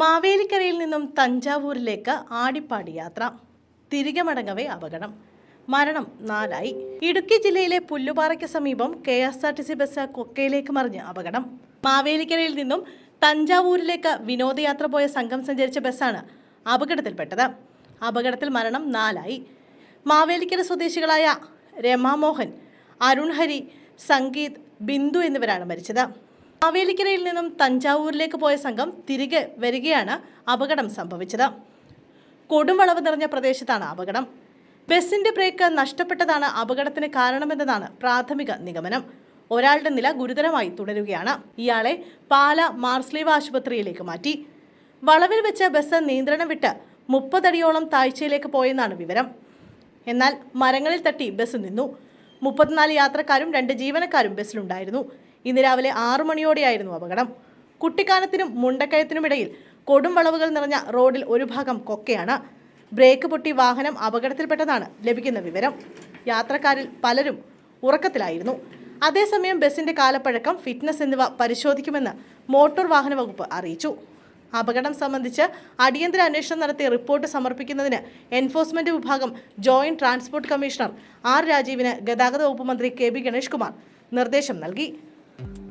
മാവേലിക്കരയിൽ നിന്നും തഞ്ചാവൂരിലേക്ക് ആടിപ്പാടി യാത്ര. തിരികെ മടങ്ങവേ അപകടം. മരണം നാലായി. ഇടുക്കി ജില്ലയിലെ പുല്ലുപാറയ്ക്ക് സമീപം K S R T C bus കൊക്കയിലേക്ക് മറിഞ്ഞ് അപകടം. മാവേലിക്കരയിൽ നിന്നും തഞ്ചാവൂരിലേക്ക് വിനോദയാത്ര പോയ സംഘം സഞ്ചരിച്ച ബസ്സാണ് അപകടത്തിൽപ്പെട്ടത്. അപകടത്തിൽ മരണം നാലായി. മാവേലിക്കര സ്വദേശികളായ രമാമോഹൻ അരുൺഹരി സംഗീത് ബിന്ദു എന്നിവരാണ് മരിച്ചത്. മാവേലിക്കരയിൽ നിന്നും തഞ്ചാവൂരിലേക്ക് പോയ സംഘം തിരികെ വരികയാണ് അപകടം സംഭവിച്ചത്. കൊടുംവളവ് നിറഞ്ഞ പ്രദേശത്താണ് അപകടം. ബസിന്റെ ബ്രേക്ക് നഷ്ടപ്പെട്ടതാണ് അപകടത്തിന് കാരണമെന്നതാണ് പ്രാഥമിക നിഗമനം. ഒരാളുടെ നില ഗുരുതരമായി തുടരുകയാണ്. ഇയാളെ പാല മാർസ്ലീവ് ആശുപത്രിയിലേക്ക് മാറ്റി. വളവിൽ വെച്ച് ബസ് നിയന്ത്രണം വിട്ട് മുപ്പതടിയോളം താഴ്ചയിലേക്ക് പോയെന്നാണ് വിവരം. എന്നാൽ മരങ്ങളിൽ തട്ടി ബസ് നിന്നു. മുപ്പത്തിനാല് യാത്രക്കാരും രണ്ട് ജീവനക്കാരും ബസ്സിലുണ്ടായിരുന്നു. ഇന്ന് രാവിലെ ആറു മണിയോടെയായിരുന്നു അപകടം. കുട്ടിക്കാനത്തിനും മുണ്ടക്കയത്തിനുമിടയിൽ കൊടും വളവുകൾ നിറഞ്ഞ റോഡിൽ ഒരു ഭാഗം കൊക്കയാണ്. ബ്രേക്ക് പൊട്ടി വാഹനം അപകടത്തിൽപ്പെട്ടതാണ് ലഭിക്കുന്ന വിവരം. യാത്രക്കാരിൽ പലരും ഉറക്കത്തിലായിരുന്നു. അതേസമയം ബസിന്റെ കാലപ്പഴക്കം ഫിറ്റ്നസ് എന്നിവ പരിശോധിക്കുമെന്ന് മോട്ടോർ വാഹന വകുപ്പ് അറിയിച്ചു. അപകടം സംബന്ധിച്ച് അടിയന്തര അന്വേഷണം നടത്തി റിപ്പോർട്ട് സമർപ്പിക്കുന്നതിന് എൻഫോഴ്സ്മെന്റ് വിഭാഗം ജോയിന്റ് ട്രാൻസ്പോർട്ട് കമ്മീഷണർ ആർ രാജീവിന് ഗതാഗത വകുപ്പ് മന്ത്രി കെ ബി ഗണേഷ് കുമാർ നിർദ്ദേശം നൽകി. Mm-hmm.